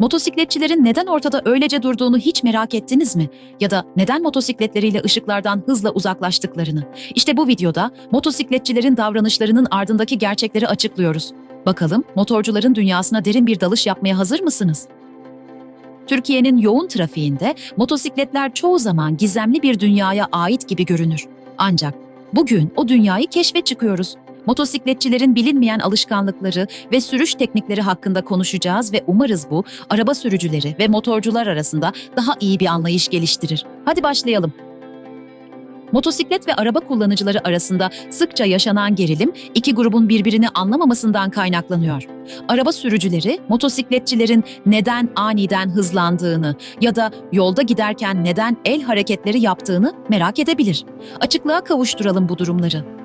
Motosikletçilerin neden ortada öylece durduğunu hiç merak ettiniz mi? Ya da neden motosikletleriyle ışıklardan hızla uzaklaştıklarını? İşte bu videoda motosikletçilerin davranışlarının ardındaki gerçekleri açıklıyoruz. Bakalım motorcuların dünyasına derin bir dalış yapmaya hazır mısınız? Türkiye'nin yoğun trafiğinde motosikletler çoğu zaman gizemli bir dünyaya ait gibi görünür. Ancak bugün o dünyayı keşfe çıkıyoruz. Motosikletçilerin bilinmeyen alışkanlıkları ve sürüş teknikleri hakkında konuşacağız ve umarız bu araba sürücüleri ve motorcular arasında daha iyi bir anlayış geliştirir. Hadi başlayalım. Motosiklet ve araba kullanıcıları arasında sıkça yaşanan gerilim iki grubun birbirini anlamamasından kaynaklanıyor. Araba sürücüleri motosikletçilerin neden aniden hızlandığını ya da yolda giderken neden el hareketleri yaptığını merak edebilir. Açıklığa kavuşturalım bu durumları.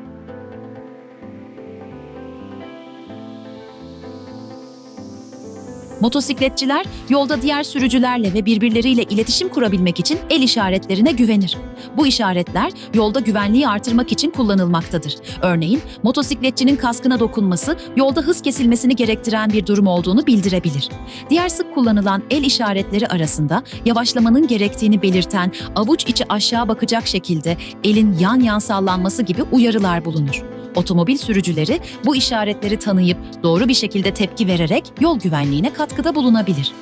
Motosikletçiler yolda diğer sürücülerle ve birbirleriyle iletişim kurabilmek için el işaretlerine güvenir. Bu işaretler yolda güvenliği artırmak için kullanılmaktadır. Örneğin motosikletçinin kaskına dokunması yolda hız kesilmesini gerektiren bir durum olduğunu bildirebilir. Diğer sık kullanılan el işaretleri arasında yavaşlamanın gerektiğini belirten avuç içi aşağı bakacak şekilde elin yan yan sallanması gibi uyarılar bulunur. Otomobil sürücüleri bu işaretleri tanıyıp doğru bir şekilde tepki vererek yol güvenliğine katkıda bulunabilir.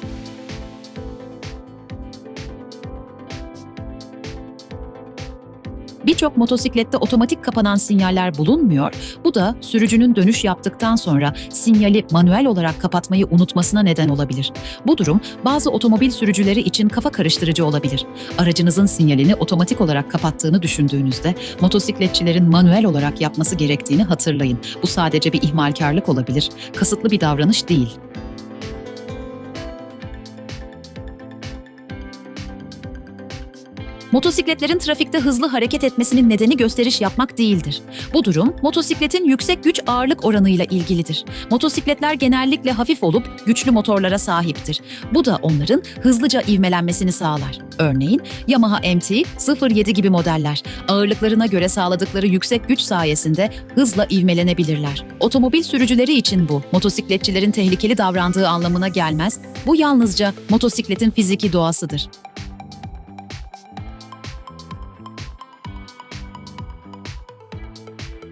Birçok motosiklette otomatik kapanan sinyaller bulunmuyor. Bu da sürücünün dönüş yaptıktan sonra sinyali manuel olarak kapatmayı unutmasına neden olabilir. Bu durum bazı otomobil sürücüleri için kafa karıştırıcı olabilir. Aracınızın sinyalini otomatik olarak kapattığını düşündüğünüzde motosikletçilerin manuel olarak yapması gerektiğini hatırlayın. Bu sadece bir ihmalkarlık olabilir, kasıtlı bir davranış değil. Motosikletlerin trafikte hızlı hareket etmesinin nedeni gösteriş yapmak değildir. Bu durum motosikletin yüksek güç ağırlık oranıyla ilgilidir. Motosikletler genellikle hafif olup güçlü motorlara sahiptir. Bu da onların hızlıca ivmelenmesini sağlar. Örneğin Yamaha MT 07 gibi modeller ağırlıklarına göre sağladıkları yüksek güç sayesinde hızla ivmelenebilirler. Otomobil sürücüleri için bu motosikletçilerin tehlikeli davrandığı anlamına gelmez. Bu yalnızca motosikletin fiziki doğasıdır.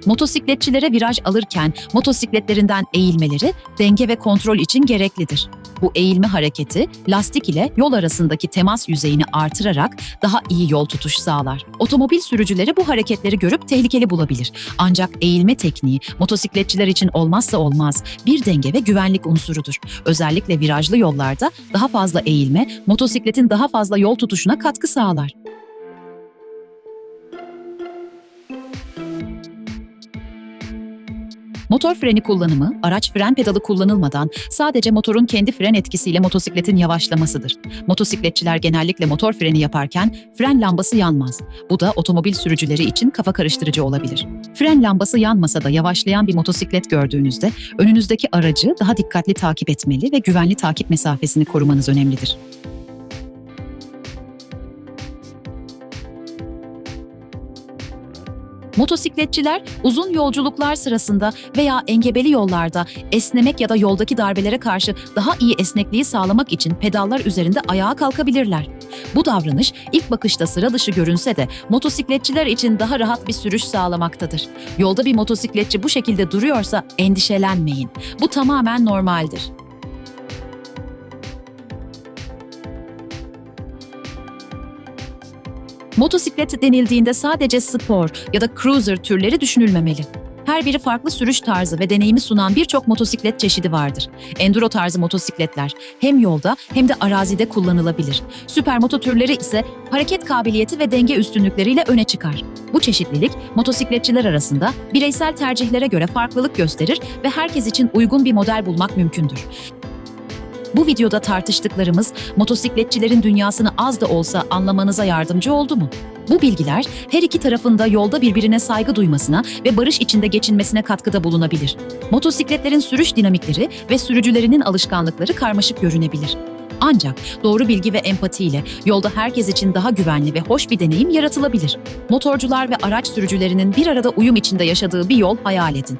Motosikletçilere viraj alırken motosikletlerinden eğilmeleri denge ve kontrol için gereklidir. Bu eğilme hareketi lastik ile yol arasındaki temas yüzeyini artırarak daha iyi yol tutuş sağlar. Otomobil sürücüleri bu hareketleri görüp tehlikeli bulabilir. Ancak eğilme tekniği motosikletçiler için olmazsa olmaz bir denge ve güvenlik unsurudur. Özellikle virajlı yollarda daha fazla eğilme motosikletin daha fazla yol tutuşuna katkı sağlar. Motor freni kullanımı, araç fren pedalı kullanılmadan sadece motorun kendi fren etkisiyle motosikletin yavaşlamasıdır. Motosikletçiler genellikle motor freni yaparken fren lambası yanmaz. Bu da otomobil sürücüleri için kafa karıştırıcı olabilir. Fren lambası yanmasa da yavaşlayan bir motosiklet gördüğünüzde önünüzdeki aracı daha dikkatli takip etmeli ve güvenli takip mesafesini korumanız önemlidir. Motosikletçiler uzun yolculuklar sırasında veya engebeli yollarda esnemek ya da yoldaki darbelere karşı daha iyi esnekliği sağlamak için pedallar üzerinde ayağa kalkabilirler. Bu davranış ilk bakışta sıra dışı görünse de motosikletçiler için daha rahat bir sürüş sağlamaktadır. Yolda bir motosikletçi bu şekilde duruyorsa endişelenmeyin. Bu tamamen normaldir. Motosiklet denildiğinde sadece spor ya da cruiser türleri düşünülmemeli. Her biri farklı sürüş tarzı ve deneyimi sunan birçok motosiklet çeşidi vardır. Enduro tarzı motosikletler hem yolda hem de arazide kullanılabilir. Süpermoto türleri ise hareket kabiliyeti ve denge üstünlükleriyle öne çıkar. Bu çeşitlilik motosikletçiler arasında bireysel tercihlere göre farklılık gösterir ve herkes için uygun bir model bulmak mümkündür. Bu videoda tartıştıklarımız motosikletçilerin dünyasını az da olsa anlamanıza yardımcı oldu mu? Bu bilgiler her iki tarafında yolda birbirine saygı duymasına ve barış içinde geçinmesine katkıda bulunabilir. Motosikletlerin sürüş dinamikleri ve sürücülerinin alışkanlıkları karmaşık görünebilir. Ancak doğru bilgi ve empatiyle yolda herkes için daha güvenli ve hoş bir deneyim yaratılabilir. Motorcular ve araç sürücülerinin bir arada uyum içinde yaşadığı bir yol hayal edin.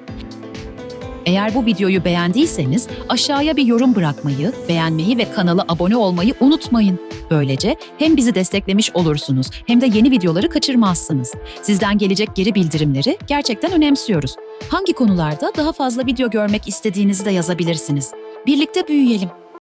Eğer bu videoyu beğendiyseniz aşağıya bir yorum bırakmayı, beğenmeyi ve kanala abone olmayı unutmayın. Böylece hem bizi desteklemiş olursunuz hem de yeni videoları kaçırmazsınız. Sizden gelecek geri bildirimleri gerçekten önemsiyoruz. Hangi konularda daha fazla video görmek istediğinizi de yazabilirsiniz. Birlikte büyüyelim.